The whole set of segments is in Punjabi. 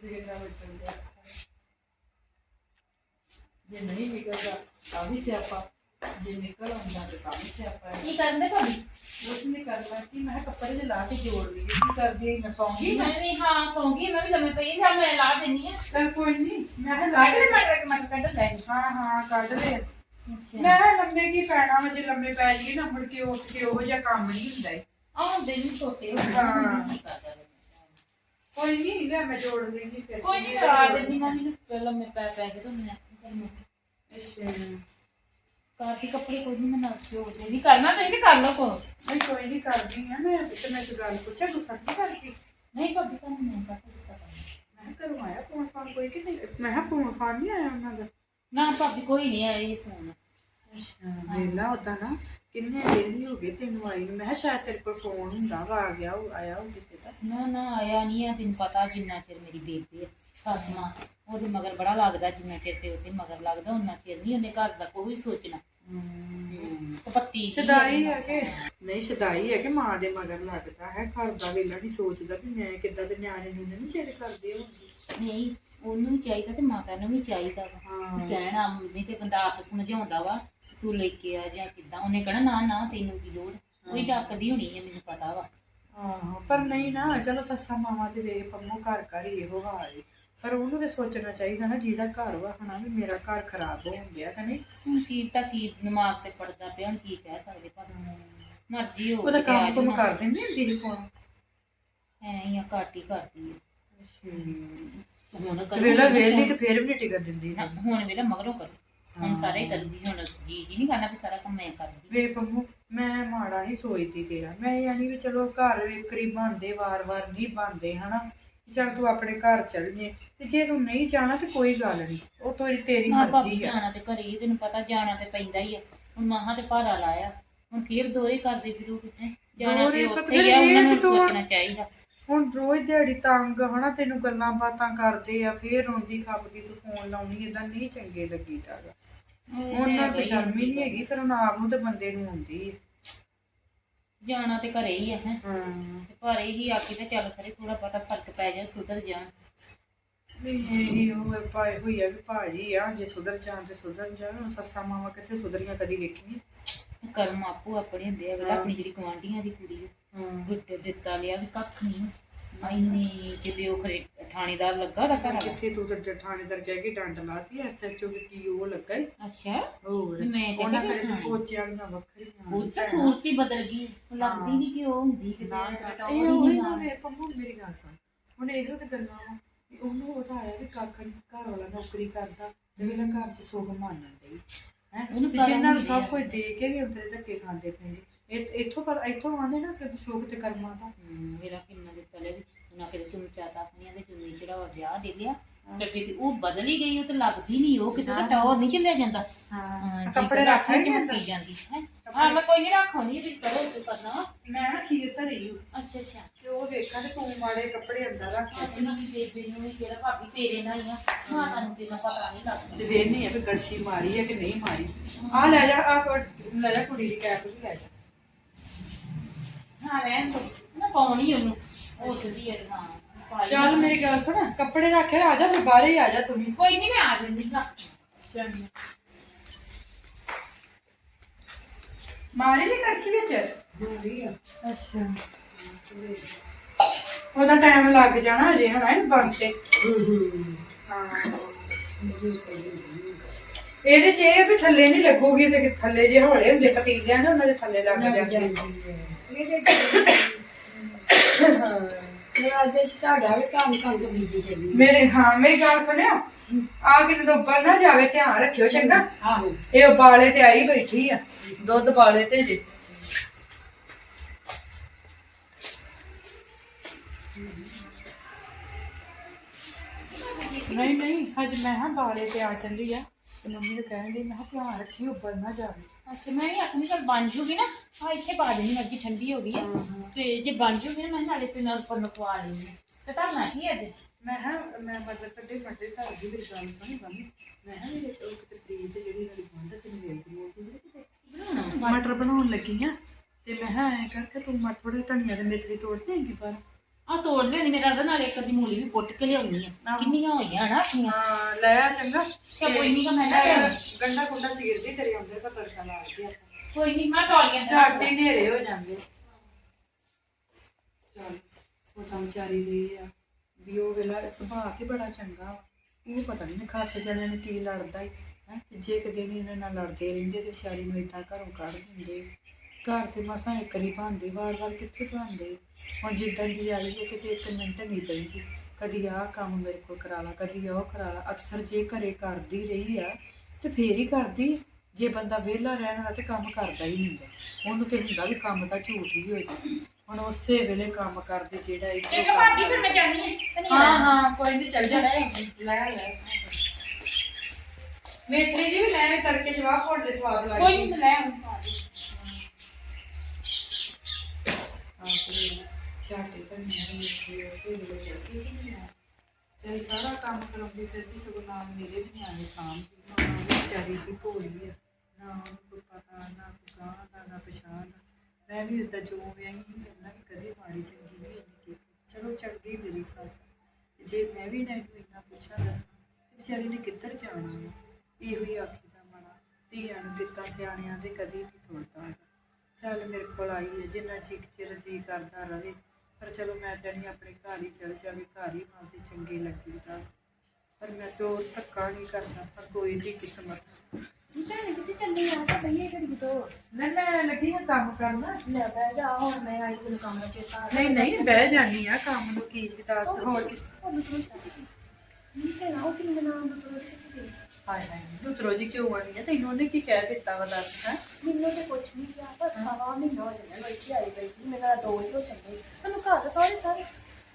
ਕਿੰਨਾ ਬਚਣ ਦਿਆ ਜੇ ਨਹੀਂ ਨਿਕਲਦਾ ਤਾਂ ਵੀ ਸਿਆਪਾ ਜੇ ਨਿਕਲ ਆਉਂਦਾ ਤੇ ਤਾਂ ਵੀ ਸਿਆਪਾ ਹੈ ਕੀ ਕਰਦੇ ਭਾਬੀ ਕੁਛ ਨਹੀਂ ਕਰਨਾ ਕਿ ਮੈਂ ਕਿਹਾ ਕੱਪੜੇ ਦੇ ਲਾ ਕੇ ਜੋੜ ਲਈਏ ਕੀ ਕਰਦੀ ਹੈ? ਮੈਂ ਸੌਂਗੀ ਮੈਂ ਵੀ ਹਾਂ ਸੌਂਗੀ ਮੈਂ ਵੀ ਲੰਮੇ ਪਈ ਜਾਂ ਮੈਂ ਲਾ ਦਿੰਨੀ ਆ ਚਲ ਕੋਈ ਨਹੀਂ ਮੈਂ ਕਿਹਾ ਲਾ ਕੱਢ ਕੇ ਲੈ ਮਟਰ ਕੇ ਮਟਰ ਕੱਢ ਲੈ ਹਾਂ ਹਾਂ ਕੱਢ ਲੈ ਅੱਛਾ ਮੈਂ ਕਿਹਾ ਲੰਮੇ ਕੀ ਪੈਣਾ ਵਾ ਜੇ ਲੰਮੇ ਪੈ ਜਾਈਏ ਨਾ ਮੁੜ ਕੇ ਉੱਠ ਕੇ ਉਹੋ ਜਿਹਾ ਕੰਮ ਨਹੀਂ ਹੁੰਦਾ ਈ। ਆਹ ਦਿਨ ਛੋਟੇ ਹੋ ਹਾਂ। ਗਏ ਕੀ ਕਰਦਾ ਕੋਈ ਨਹੀਂ ਲੈ ਮੈਂ ਜੋੜ ਲੈਂਦੀ ਫਿਰ। ਕੋਈ ਨਹੀਂ ਕਰਾ ਦਿੰਦੀ ਮੈਂ ਵੀ ਪਹਿਲਾਂ ਮੈਂ ਪੈ ਪੈ ਕੇ ਤੁਹਾਨੂੰ ਅੱਛਾ। ਕਾਟੀ ਕੱਪੜੇ ਕੋਈ ਨਹੀਂ ਮੈਂ ਨਾਲ ਜੋੜ ਦੇ ਨਹੀਂ ਕਰਨਾ ਨਹੀਂ ਤੇ ਕਰ ਲਓ ਕੋ ਨਹੀਂ ਕੋਈ ਨਹੀਂ ਕਰਦੀ ਆ ਮੈਂ। ਤੇ ਮੈਂ ਇੱਕ ਗੱਲ ਪੁੱਛਾਂ ਗੁੱਸਾ ਨਹੀਂ ਕਰਦੀ? ਨਹੀਂ ਭਾਬੀ ਤੁਹਾਨੂੰ ਮੈਂ ਕੱਟ ਗੁੱਸਾ ਕਰਨਾ ਮੈਂ ਕਿਹਾ ਫੋਨ ਫਾਨ ਕੋਈ ਕਿ ਨਹੀਂ? ਮੈਂ ਕਿਹਾ ਫੋਨ ਫਾਨ ਨਹੀਂ ਆਇਆ ਉਹਨਾਂ ਦਾ। ਨਾ ਭਾਬੀ ਕੋਈ ਨਹੀਂ ਆਇਆ ਇਹ ਫੋਨ। ਅੱਛਾ ਵੇਲਾ ਉਦਾਂ ਨਾ ਕਿੰਨੇ ਦਿਨ ਹੀ ਹੋ ਗਏ ਤੈਨੂੰ ਆਈ ਨੂੰ? ਮੈਂ ਕਿਹਾ ਸ਼ਾਇਦ ਤੇਰੇ ਕੋਲ ਫੋਨ ਹੁੰਦਾ ਵਾ ਆ ਗਿਆ ਉਹ ਆਇਆ ਉਹ ਕਿਸੇ ਦਾ। ਨਾ ਨਾ ਆਇਆ ਨਹੀਂ ਆ ਤੈਨੂੰ ਪਤਾ ਜਿੰਨਾ ਚਿਰ ਮੇਰੀ ਬੇਬੀ ਹੈ ਸੱਸ ਮਾਂ ਉਹਦੇ ਮਗਰ ਬੜਾ ਲੱਗਦਾ ਜਿੰਨਾ ਚਿਰ ਤੇ ਉਹਦੇ ਮਗਰ ਲੱਗਦਾ ਉਹਨਾਂ ਚਿਰ ਨਹੀਂ ਉਹਨੇ ਘਰ ਦਾ ਕੋਈ ਸੋਚਣਾ। ਕਪੱਤੀ ਸ਼ਦਾਈ ਹੈ ਕਿ ਨਹੀਂ ਸ਼ਦਾਈ ਹੈ ਕਿ ਮਾਂ ਦੇ ਮਗਰ ਲੱਗਦਾ ਹੈ ਘਰ ਦਾ ਵੇਲਾ ਨਹੀਂ ਸੋਚਦਾ ਵੀ ਮੈਂ ਕਿੱਦਾਂ ਦੇ ਨਿਆਣੇ ਨੂੰ ਨਹੀਂ ਚੇਰੇ ਕਰਦੇ ਹੋਣਗੇ। ਨਹੀਂ ਉਹਨੂੰ ਵੀ ਚਾਹੀਦਾ ਤੇ ਮਾਤਾ ਨੂੰ ਵੀ ਚਾਹੀਦਾ ਵਾ। ਹਾਂ। ਕਹਿਣਾ ਨਹੀਂ ਤੇ ਬੰਦਾ ਆਪ ਸਮਝਾਉਂਦਾ ਵਾ ਤੂੰ ਲੈ ਕੇ ਆ ਜਾਂ ਕਿੱਦਾਂ। ਉਹਨੇ ਕਹਿਣਾ ਨਾ ਨਾ ਤੈਨੂੰ ਕੀ ਲੋੜ? ਕੋਈ ਡੱਕਦੀ ਹੋਣੀ ਹੈ ਮੈਨੂੰ ਪਤਾ ਵਾ। ਆਹੋ ਪਰ ਨਹੀਂ ਨਾ ਚਲੋ ਸੱਸਾਂ ਮਾਵਾਂ ਦੇ ਵੇਖ ਪੰਮੋ ਘਰ ਘਰ ਹੀ ਇਹੋ ਹਾਲ ਹੈ ਪਰ ਉਹਨੂੰ ਵੀ ਸੋਚਣਾ ਚਾਹੀਦਾ ਨਾ ਜਿਹਦਾ ਘਰ ਵਾ ਹਨਾ ਵੀ ਮੇਰਾ ਘਰ ਖਰਾਬ ਹੋਣ ਗਿਆ ਕਿ ਨਹੀਂ। ਹੁਣ ਕੀ ਤਾਂ ਕੀ ਦਿਮਾਗ ਤੇ ਪੜਦਾ ਪਿਆ ਹੁਣ ਕੀ ਕਹਿ ਸਕਦੇ ਪਰ ਮਰਜ਼ੀ ਹੋ ਉਹਦਾ ਕੰਮ ਕੁਮ ਕਰ ਦਿੰਦੀ ਹੁੰਦੀ ਸੀ ਕੋਣ ਐ ਹੀ ਆ ਘੱਟ ਕਰਦੀ ਹੈ ਹੁਣ ਤੇ ਵੇਲਾ ਵੇਲੀ ਤੇ ਫੇਰ ਵੀ ਨਹੀਂ ਟਿਕਣ ਦਿੰਦੀ ਨਾ, ਹੁਣ ਵੇਲਾ ਮਗਰੋਂ ਕਰ। ਹੁਣ ਸਾਰੇ ਹੀ ਕਰਦੀ ਹੁਣ ਜੀ ਜੀ ਨਹੀਂ ਕਰਨਾ ਵੀ ਸਾਰਾ ਕੰਮ ਮੈਂ ਕਰਦੀ। ਵੇ ਪੰਮੋ ਮੈਂ ਮਾੜਾ ਨਹੀਂ ਸੋਚਦੀ ਤੇਰਾ। ਮੈਂ ਯਾਨੀ ਵੀ ਚਲੋ ਘਰ ਵੇਕਰੀ ਬਣਦੇ ਵਾਰ-ਵਾਰ ਨਹੀਂ ਬਣਦੇ ਹਨਾ? ਵੀ ਚੱਲ ਤੂੰ ਆਪਣੇ ਘਰ ਚੱਲ ਜੇ। ਤੇ ਜੇ ਤੂੰ ਨਹੀਂ ਜਾਣਾ ਤੇ ਕੋਈ ਗੱਲ ਨਹੀਂ ਉਹ ਤੇਰੀ ਤੇਰੀ ਹਾਂ ਭਾਬੀ ਮਰਜ਼ੀ ਆ। ਜਾਣਾ ਤੇ ਘਰੇ ਹੀ ਤੈਨੂੰ ਪਤਾ ਜਾਣਾ ਤੇ ਪੈਂਦਾ ਹੀ ਆ। ਹੁਣ ਮਾਹਾਂ ਤੇ ਭਾਰਾ ਲਾਇਆ। ਹੁਣ ਫੇਰ ਦੋਰੇ ਕਰਦੇ ਫਿਰੂ ਕਿਤੇ। ਜਾਣਾ ਤੇ ਉੱਥੇ ਹੀ ਆ ਉਹਨਾਂ ਨੂੰ ਤਾਂ- ਸੋਚਣਾ ਚਾਹੀਦਾ। ਹੁਣ ਰੋਜ਼ ਦਿਹਾੜੀ ਤੰਗ ਹਨਾ ਤੈਨੂੰ ਗੱਲਾਂ ਬਾਤਾਂ ਕਰਦੇ ਆ ਫੇਰ ਰੋਂਦੀ ਖੱਪਦੀ ਤੂੰ ਫੋਨ ਲਾਉਣੀ ਇਦਾਂ ਨਹੀਂ ਚੰਗੇ ਲੱਗੀ ਤਾਗਾ ਉਹਨਾਂ ਤੇ ਸ਼ਰਮ ਹੀ ਨਹੀਂ ਹੈਗੀ ਫਿਰ ਹੁਣ ਆਪ ਨੂੰ ਤੇ ਬੰਦੇ ਨੂੰ ਆਉਂਦੀ ਹੈ ਜਾਣਾ ਤੇ ਘਰੇ ਹੀ ਆ ਹੈ। ਹਾਂ। ਤੇ ਪਰ ਇਹੀ ਆਖੀ ਤੇ ਚੱਲ ਖਰੇ ਥੋੜਾ ਬਹੁਤਾ ਫ਼ਰਕ ਪੈ ਜਾ ਸੁਧਰ ਜਾਣ। ਨਹੀਂ ਉਹ ਪਾਏ ਹੋਈ ਆ ਵੀ ਭਾਜੀ ਆ ਜੇ ਸੁਧਰ ਜਾਣ ਤੇ ਸੁਧਰ ਜਾਣ ਸੱਸਾਂ ਮਾਵਾਂ ਕਿੱਥੇ ਸੁਧਰੀਆਂ ਕਦੀ ਵੇਖੀਆਂ? ਕਰਮ ਆਪੋ ਆਪਣੇ ਹੁੰਦੇ ਆ ਵੇਲਾ ਆਪਣੀ ਜਿਹੜੀ ਕੁਆਂਟੀਆਂ ਦੀ ਕੁੜੀ ਆ ਹਾਂ। ਗੁੱਟ ਦਿੱਤਾ ਲਿਆ ਵੀ ਕੱਖ ਨਹੀਂ। ਇੰਨੀ ਕਿਤੇ ਉਹ ਖਰੇ ਥਾਣੇਦਾਰ ਲੱਗਾ ਦਾ ਘਰ ਵਾਲਾ। ਕਿੱਥੇ ਤੂੰ ਤੇ ਥਾਣੇਦਾਰ ਕਹਿ ਕੇ ਡੰਡ ਲਾਤੀ ਐਸਐਚਓ ਵੀ ਕੀ ਉਹ ਲੱਗਾ ਈ। ਅੱਛਾ? ਹੋਰ ਮੈਂ ਤੇ ਉਹਨਾਂ ਕਰੇ ਤੇ ਹਾਂ। ਪੋਚੇ ਵਾਲੀਆਂ ਵੱਖਰੀਆਂ ਉਹ ਤਾਂ ਸੂਰਤ ਹੀ ਬਦਲ ਗਈ ਲੱਗਦੀ ਨਹੀਂ ਕਿ ਉਹ ਹੁੰਦੀ ਕਿਤੇ ਇਹ ਉਹ ਨਾ ਮੇਰੇ ਪੰਮੂ ਮੇਰੀ ਗੱਲ ਸੁਣ। ਹੁਣ ਇਹੋ ਤੇ ਗੱਲਾਂ ਵਾ ਵੀ ਉਹਨੂੰ ਉਹਦਾ ਆਇਆ ਵੀ ਕੱਖ ਨੀ, ਘਰ ਵਾਲਾ ਨੌਕਰੀ ਕਰਦਾ ਤੇ ਵੇਲਾ ਘਰ ਚ ਸੁਖ ਮੰਨਣ ਦੇ ਹੈ? ਉਹਨੂੰ ਤੇ ਨੂੰ ਸਭ ਕੁਝ ਦੇ ਕੇ ਵੀ ਅੰਤਰੇ ਧੱਕੇ ਖਾਂਦੇ ਇਹ ਇੱਥੋਂ ਪਰ ਇੱਥੋਂ ਆਉਂਦੇ ਨਾ ਕਿ ਸੁਖ ਤੇ ਕਰਮਾਂ ਦਾ ਮੇਰਾ ਕਿੰਨਾ ਦਿੱਤਾ ਲੈ ਵੀ ਉਹਨਾਂ ਕਿਤੇ ਚੁੰਮਚਾ ਤਾਪਨੀਆਂ ਦੇ ਚੁੰਨੀ ਚੜਾਵਾ ਵਿਆਹ ਦੇ ਲਿਆ। ਤੇ ਕਿਤੇ ਉਹ ਬਦਲੀ ਗਈ ਉਹ ਤੇ ਲੱਗਦੀ ਨਹੀਂ ਉਹ ਕਿਤੇ ਤਾਂ ਟੌਰ ਨਹੀਂ ਚੱਲਿਆ ਜਾਂਦਾ। ਹਾਂ ਹਾਂ, ਕੱਪੜੇ ਰੱਖ ਮੁੱਕੀ ਜਾਂਦੀ ਹੈ। ਹਾਂ ਮੈਂ ਕੋਈ ਨਹੀਂ ਰੱਖਾਂਗੀ ਤੇ ਕਰੋ ਤੇ ਕਰਨਾ। ਮੈਂ ਨਾ ਖੀਰ ਧਰੀ ਓ, ਅੱਛਾ ਅੱਛਾ। ਤੇ ਉਹ ਵੇਖਾਂ ਤੇ ਤੂੰ ਮਾੜੇ ਕੱਪੜੇ ਅੰਦਰ ਰੱਖ ਕੇ ਆਪਣੀ ਬੇਬੇ ਨੂੰ ਵੀ ਕਿਹੜਾ ਭਾਬੀ ਤੇਰੇ ਨਾਲ ਹੀ ਆ। ਹਾਂ ਨੂੰ ਕਿੰਨਾ ਪਤਾ ਨਹੀਂ ਲੱਗਦਾ। ਤੇ ਵੇਖਨੀ ਆ ਵੀ ਗੜਸ਼ੀ ਮਾਰੀ ਹੈ ਕਿ ਨਹੀਂ ਮਾਰੀ। ਆ ਲੈ ਜਾ ਆ ਲੈ ਜਾ ਕੁੜੀ ਦੀ ਕੈਪ ਵੀ ਲੈ ਜਾ। ਹਾਂ ਰਹਿਣ ਦੋ। ਨਾ ਪਾਉਣੀ ਉਹਨੂੰ। ਉੱਠਦੀ ਹੈ ਹਾਂ। ਚੱਲ ਮੇਰੀ ਗੱਲ ਸੁਣ ਕੱਪੜੇ ਰੱਖ ਆ ਜਾ ਫਿਰ ਬਾਹਰ ਹੀ ਆ ਜਾ ਤੂੰ ਵੀ। ਕੋਈ ਨਹੀਂ ਮੈਂ ਆ ਜਾਂਦੀ ਨਾ ਚੰਗਾ ਮਾਰੀ ਦੀ ਕੜਛੀ ਵਿੱਚ? ਅੱਛਾ। ਉਹਦਾ ਟਾਈਮ ਲੱਗ ਜਾਣਾ ਅਜੇ ਹਣਾ ਇਹ ਬਣ ਤੇ ਹਾਂ ਇਹਦੇ ਚ ਇਹ ਵੀ ਥੱਲੇ ਨਹੀਂ ਲੱਗੂਗੀ ਤੇ ਥੱਲੇ ਜੇ ਹੌਲੇ ਹੁੰਦੇ ਪਤੀਲਿਆਂ ਨੇ ਉਹਨਾਂ ਦੇ ਥੱਲੇ ਲੱਗ ਜਾਂਦੇ ਮੇਰੇ ਹਾਂ ਮੇਰੀ ਗੱਲ ਸੁਣਿਓ। ਆ ਕੇ ਜਦੋਂ ਉੱਪਰ ਨਾ ਜਾਵੇ ਧਿਆਨ ਰੱਖਿਓ ਚੰਗਾ। ਆਹੋ। ਇਹ ਉਬਾਲੇ ਤੇ ਆਈ ਬੈਠੀ ਆ। ਦੁੱਧ ਬਾਲੇ ਤੇ ਜੇ। ਨਹੀਂ ਨਹੀਂ ਹਜ ਮੈਂ ਹਾਂ ਬਾਲੇ ਤੇ ਆ ਚੱਲੀ ਆ। ਤੇ ਮੰਮੀ ਨੂੰ ਕਹਿੰਦੀ ਮੈਂ ਕਿਹਾ ਧਿਆਨ ਰੱਖੀ ਉੱਪਰ ਨਾ ਜਾਵੇ। ਅੱਛਾ ਮੈਂ ਵੀ ਆਪਣੀ ਘਰ ਬਣ ਜੂਗੀ ਨਾ ਹਾਂ ਇੱਥੇ ਪਾ ਦੇਣੀ ਮਰਜ਼ੀ ਠੰਡੀ ਹੋ ਗਈ ਆ। ਤੇ ਜੇ ਬਣ ਜੂਗੀ ਨਾ ਮੈਂ ਨਾਲੇ ਤੇ ਨਾਲ ਉੱਪਰ ਨਕਵਾ ਲੈਣੀ ਤੇ ਧਰਨਾ ਕੀ ਅੱਜ? ਮੈਂ ਹਾਂ ਮੈਂ ਮਦਰ ਕੱਢੇ ਮੱਡੇ ਧਰ ਦੀ ਮੇਰੀ ਗੱਲ ਸੁਣੀ ਬੰਦ ਮੈਂ ਹਾਂ ਇਹ ਉਹ ਕਿਤੇ ਪ੍ਰੀਤ ਤੇ ਜਿਹੜੀ ਮੇਰੀ ਬੰਦ ਤੇ ਮੇਰੀ ਕਿਤੇ ਬਣਾਉਣਾ? ਮਟਰ ਬਣਾਉਣ ਲੱਗੀ ਆ। ਤੇ ਮੈਂ ਹਾਂ ਐ ਕਰਕੇ ਤੂੰ ਮਟ ਥੋੜੇ ਧਨੀਆ ਦੇ ਮੇਥਰੀ ਤੋੜ ਦੇਂਗੀ ਪਰ ਆ ਤੋੜ ਲੈਣੀ ਮੇਰਾ ਨਾਲ ਇੱਕ ਦੀ ਮੂਲੀ ਵੀ ਪੁੱਟ ਕੇ ਲਿਆਉਣੀ ਆ। ਆਹੋ। ਕਿੰਨੀਆਂ ਹੋਈਆਂ ਨਾ ਆਪਣੀਆਂ ਹਾਂ ਲੈ ਆ ਚੰਗਾ। ਚੱਲ ਕੋਈ ਨੀ ਮੈਂ ਲੈ ਤੇ ਆਉਂਦੀ। ਗੰਡਾ ਗੁੰਡਾ ਚੀਰਦੀ ਤੇਰੇ ਆਉਂਦੇ ਤਾਂ ਤੜਕਾ ਲਾ ਆਪਾਂ ਕੋਈ ਨਹੀਂ ਮੈਂ ਤੌਲੀਆਂ ਹੀ ਹਨੇਰੇ ਹੋ ਜਾਂਦੇ। ਚਲ ਉਹ ਤਾਂ ਵਿਚਾਰੀ ਦੀ ਆ। ਵੀ ਉਹ ਵੇਲਾ ਸੁਭਾਅ ਤੇ ਬੜਾ ਚੰਗਾ ਵਾ। ਉਹ ਪਤਾ ਨਹੀਂ ਖਾਤੇ ਜਣਿਆਂ ਨੂੰ ਕੀ ਲੜਦਾ ਹੈ ਹੈ ਜੇ ਕਦੇ ਵੀ ਇਹਨਾਂ ਨਾਲ ਲੜਦੇ ਰਹਿੰਦੇ ਤੇ ਵਿਚਾਰੀ ਨੂੰ ਇਦਾਂ ਘਰੋਂ ਕੱਢ ਦਿੰਦੇ। ਘਰ ਤੇ ਮਸਾਂ ਇੱਕ ਨਹੀਂ ਭਾਂਦੇ ਵਾਰ-ਵਾਰ ਕਿੱਥੇ ਭਾਂਦੇ? ਹੁਣ ਜਿੱਦਾਂ ਦੀ ਆਈ ਹੈ ਕਿਤੇ ਇੱਕ ਮਿੰਟ ਨਹੀਂ ਪੈਂਦੀ ਕਦੀ ਆਹ ਕੰਮ ਮੇਰੇ ਕੋਲ ਕਰਾ ਲਾ ਕਦੀ ਉਹ ਕਰਾ ਲਾ। ਅਕਸਰ ਜੇ ਘਰੇ ਕਰਦੀ ਰਹੀ ਆ ਤੇ ਫੇਰ ਹੀ ਕਰਦੀ। ਜੇ ਬੰਦਾ ਵਿਹਲਾ ਰਹਿਣ ਦਾ ਤੇ ਕੰਮ ਕਰਦਾ ਹੀ ਨਹੀਂ। ਉਹਨੂੰ ਤੇ ਹੁੰਦਾ ਵੀ ਕੰਮ ਤਾਂ ਝੂਠ ਹੀ ਹੋ ਜਾਏ ਹੁਣ ਉਸੇ ਵੇਲੇ ਕੰਮ ਕਰਦੇ ਜਿਹੜਾ ਇੱਕ ਚੰਗਾ ਭਾਬੀ ਫਿਰ ਮੈਂ ਜਾਣੀ ਆ। ਹਾਂ ਹਾਂ ਕੋਈ ਨਹੀਂ ਚੱਲ ਜਾ ਲੈ ਲੈ। ਮੇਥਰੀ ਜੀ ਵੀ ਲੈ ਵੀ ਤੜਕੇ ਜਵਾਬ ਹੋਣ ਦੇ ਸਵਾਦ ਕੋਈ ਲੱਗਦੀ ਨਹੀਂ ਮੈਂ ਲੈ ਆਉਂਦੀ ਚਾਟੇ ਧਨੀਆ ਦੀ ਮਿੱਠੀ ਉਸੇ ਵੇਲੇ ਚੱਲ ਕੇ ਨਹੀਂ ਆ ਚਾਹੇ ਸਾਰਾ ਕੰਮ ਕਰਾਉਂਦੀ ਫਿਰਦੀ ਸਗੋਂ ਨਾਮ ਮੇਰੇ ਵੀ ਨਿਆਣੇ ਸਾਂਭਦੀ ਮਾਂ ਵੀ ਵਿਚਾਰੀ ਦੀ ਭੋਲੀ ਆ। ਨਾ ਉਹਨੂੰ ਕੋਈ ਪਤਾ, ਨਾ ਕੋਈ ਦਾ, ਨਾ ਪਛਾਣ ਦਾ। ਮੈਂ ਵੀ ਏਦਾਂ ਜੋ ਵਿਆਹੀ ਨਹੀਂ ਕਰਨਾ ਵੀ ਕਦੇ ਮਾੜੀ ਚੰਗੀ ਨਹੀਂ ਇੰਨੀ ਕੀਤੀ ਚਲੋ ਚੰਗੀ ਮੇਰੀ ਸੱਸ ਜੇ ਮੈਂ ਵੀ ਨਾ ਇਹਨੂੰ ਇੰਨਾ ਪੁੱਛਾਂ ਦੱਸਾਂ, ਤੇ ਵਿਚਾਰੀ ਨੇ ਕਿੱਧਰ ਜਾਣਾ ਹੈ ਇਹੋ ਹੀ ਆਖੀ ਦਾ ਮਨਾ ਧੀਆਂ ਨੂੰ ਦਿੱਤਾ ਸਿਆਣਿਆਂ ਦੇ ਕਦੀ ਨਹੀਂ ਤੋੜਦਾ ਚੱਲ ਮੇਰੇ ਕੋਲ ਆਈ ਹੈ, ਜਿੰਨਾ ਚਿਕ ਚਿਰ ਜੀ ਕਰਦਾ ਰਹੇ। ਪਰ ਚਲੋ ਮੈਂ ਜਾਣੀ ਆਪਣੇ ਘਰ ਹੀ ਚਲ ਜਾਵੇ ਘਰ ਹੀ ਮਾਂ ਦੀ ਚੰਗੀ ਲੱਗੀਦਾ ਪਰ ਮੈਂ ਤੋਂ ਧੱਕਾ ਨਹੀਂ ਕਰਦਾ ਪਰ ਕੋਈ ਦੀ ਕਿਸਮਤ। ਭੈਣ ਕਿੱਥੇ ਚੱਲੀ ਆ ਤਾਂ ਬਈਏ ਘੜੀ ਤੋਂ। ਮੈਂ ਮੈਂ ਲੱਗੀ ਹਾਂ ਕੰਮ ਕਰਨਾ। ਲੈ ਬਹਿ ਜਾ ਹੁਣ ਮੈਂ ਆਈ ਤੈਨੂੰ ਕੰਮ ਚੇਤਾ ਆ ਨਹੀਂ ਨਹੀਂ ਬਹਿ ਜਾਨੀ ਆ ਕੰਮ ਨੂੰ ਕੀ ਦੱਸ ਹੋਰ ਕੀ। ਉਹਨੂੰ ਤੂੰ ਨਹੀਂ ਕਹਿਣਾ ਉਹ ਤੈਨੂੰ ਨਾਮ ਬਤੋੜ ਕੇ ਹਾਏ ਹਾਏ ਲੁਤਰੋ ਜੀ ਕਿਉਂ ਆਣੀ ਹੈ ਤੈਨੂੰ ਉਹਨੇ ਕੀ ਕਹਿ ਦਿੱਤਾ ਵਾ ਦੱਸ ਹੈਂ? ਮੈਨੂੰ ਤੇ ਕੁਛ ਨਹੀਂ ਕਿਹਾ ਪਰ ਸਵਾ ਮਹੀਨਾ ਹੋ ਜਾਣਾ ਮੈਂ ਇੱਥੇ ਆਈ ਬੈਠੀ ਮੇਰਾ ਦੋ ਹੀ ਹੋ ਚੱਲੇ ਤੈਨੂੰ ਘਰ ਦਾ ਸਾਰੇ ਸਾਰੇ?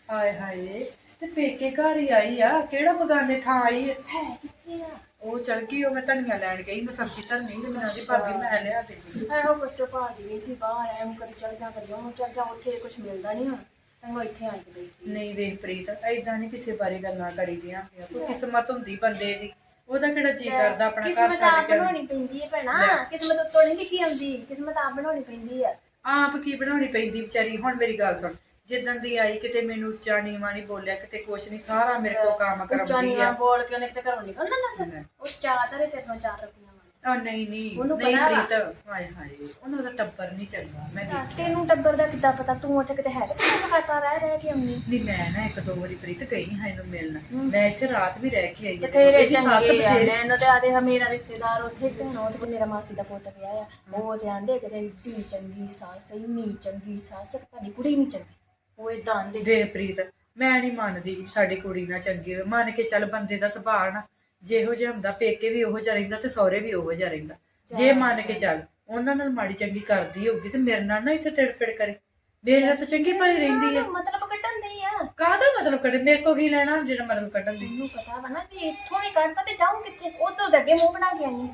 ਹਾਏ ਹਾਏ ਤੇ ਪੇਕੇ ਘਰ ਹੀ ਆਈ ਆ ਕਿਹੜਾ ਬਗਾਨੇ ਥਾਂ ਆਈ ਹੈ ਹੈ ਕਿੱਥੇ ਆ? ਉਹ ਚਲ ਗਈ ਉਹ ਮੈਂ ਧਨੀਆ ਲੈਣ ਗਈ ਮੈਂ ਸਬਜ਼ੀ ਧਰਨੀ ਤੇ ਮੈਂ ਉਹਦੀ ਭਾਬੀ ਮੈਂ ਲਿਆ ਦੇਣੀ ਹੈ ਉਹ ਬਸ ਪਾ ਦੀ ਸੀ ਬਾਹਰ ਐ ਕਦੀ ਚੱਲ ਜਾ ਕਦੀ ਉਹਨੂੰ ਚੱਲ ਜਾ ਉੱਥੇ ਕੁਝ ਮਿਲਦਾ ਨਹੀਂ ਹੁਣ। ਤਾਂ ਮੈਂ ਇੱਥੇ ਆਈ ਬੈਠੀ। ਨਹੀਂ ਵੇਖ ਪ੍ਰੀਤ ਐਦਾਂ ਨਹੀਂ ਕਿਸੇ ਬਾਰੇ ਗੱਲਾਂ ਕਰੀਦੀਆਂ ਕਿਸਮਤ ਹੁੰਦੀ ਬੰਦੇ ਦੀ। ਉਹਦਾ ਕਿਹੜਾ ਜੀ ਕਰਦਾ ਆਪਣਾ ਘਰ ਕਿਸਮਤ ਛੱਡ ਆਪ ਕੇ ਬਣਾਉਣੀ ਪੈਂਦੀ ਹੈ ਭੈਣਾ ਕਿਸਮਤ ਉੱਤੋਂ ਨਹੀਂ ਲਿਖੀ ਆਉਂਦੀ ਕਿਸਮਤ ਆਪ ਬਣਾਉਣੀ ਪੈਂਦੀ ਆ ਆਪ ਕੀ ਬਣਾਉਣੀ ਪੈਂਦੀ ਵਿਚਾਰੀ? ਹੁਣ ਮੇਰੀ ਗੱਲ ਸੁਣ ਜਿੱਦਾਂ ਦੀ ਆਈ ਕਿਤੇ ਮੈਨੂੰ ਉੱਚਾ ਨੀਵਾਂ ਨਹੀਂ ਬੋਲਿਆ ਕਿਤੇ ਕੁਛ ਨਹੀਂ ਸਾਰਾ ਮੇਰੇ ਕੋਲ ਕੰਮ ਉੱਚਾ ਕਰਾਉਂਦੀ ਨੀਵਾਂ ਆ। ਬੋਲ ਕੇ ਉਹਨੇ ਕਿਤੇ ਘਰੋਂ ਨਿਕਲਣਾ ਨਾ ਸਰ? ਉਹ ਚਾਹ ਤਰੇ ਤੇ ਤੋਂ ਚਾਰ ਰੋਟੀਆਂ ਆ ਨਹੀਂ ਨਹੀਂ ਉਹਨੂੰ ਨਹੀਂ ਪਤਾ ਵਾ। ਪ੍ਰੀਤ ਹਾਏ ਹਾਏ ਉਹਨਾਂ ਦਾ ਟੱਬਰ ਨਹੀਂ ਚੰਗਾ ਮੈਂ ਤਾਂ ਦੇਖਿਆ ਤੈਨੂੰ ਟੱਬਰ ਦਾ ਕਿੱਦਾਂ ਪਤਾ? ਤੂੰ ਉੱਥੇ ਕਿਤੇ ਹੈ ਤੇ ਮੈਂ ਖਾਤਾ ਰਹਿ ਰਹਿ ਕੇ ਆਉਣੀ ਨਹੀਂ ਮੈਂ ਨਾ ਇੱਕ ਦੋ ਵਾਰੀ ਪ੍ਰੀਤ ਗਈ ਹਾਂ ਇਹਨੂੰ ਮਿਲਣ। ਮੈਂ ਇੱਥੇ ਰਾਤ ਵੀ ਰਹਿ ਕੇ ਆਈ ਹਾਂ। ਬਥੇਰੇ ਇਹਦੀ ਸੱਸ ਚੰਗੇ ਆ ਬਥੇਰੀ- ਮੈਨੂੰ ਤੇ ਆਦੇ ਮੇਰਾ ਰਿਸ਼ਤੇਦਾਰ ਉੱਥੇ ਭੈਣ ਉਹ ਤੇ ਮੇਰਾ ਮਾਸੀ ਦਾ ਪੁੱਤ ਵਿਆਹ ਆ ਉਹ ਤੇ ਆਂਦੇ ਕਿਤੇ ਢੀ ਚੰਗੀ ਸੱਸ ਇੰਨੀ ਚੰਗੀ ਸੱਸ ਤੁਹਾਡੀ ਕੁੜੀ ਨਹੀਂ ਚੰਗੀ। ਉਹ ਇਦਾਂ ਆਂਦੇ। ਵੇ ਪ੍ਰੀਤ ਮੈਂ ਨਹੀਂ ਮੰਨਦੀ ਵੀ ਸਾਡੀ ਕੁੜੀ ਨਾ ਚੰਗੀ ਹੋਵੇ। ਮੰਨ ਕੇ ਚੱਲ ਬੰਦੇ ਦਾ ਸੁਭਾਅ ਨਾ ਜਿਹੋ ਜਿਹਾ ਹੁੰਦਾ ਪੇਕੇ ਵੀ ਉਹੋ ਜਿਹਾ ਰਹਿੰਦਾ ਤੇ ਸਹੁਰੇ ਵੀ ਉਹੋ ਜਿਹਾ ਰਹਿੰਦਾ। ਜੇ ਮੰਨ ਕੇ ਚੱਲ ਉਹਨਾਂ ਨਾਲ ਮਾੜੀ ਚੰਗੀ ਕਰਦੀ ਹੋਊਗੀ ਤੇ ਮੇਰੇ ਨਾਲ ਨਾ ਇੱਥੇ ਤੜਫੜ ਕਰੇ। ਮੇਰੇ ਨਾਲ ਤਾਂ ਚੰਗੀ ਭਲੀ ਰਹਿੰਦੀ ਆ। ਮਤਲਬ ਕੱਢਣ ਦੇ ਆ? ਕਾਹਦਾ ਮਤਲਬ ਕੱਢੇ ਮੇਰੇ ਕੋ ਕੀ ਲੈਣਾ ਜਿਹੜਾ ਮਤਲਬ ਕੱਢਣ ਦੀ? ਮੈਨੂੰ ਪਤਾ ਵਾ ਨਾ ਕਿ ਇੱਥੋਂ ਵੀ ਕੱਢਦਾ ਤੇ ਜਾਊਂ ਕਿੱਥੇ? ਉਹ ਤੋਂ ਅੱਗੇ ਮੂੰਹ ਬਣਾ ਕੇ ਆਈ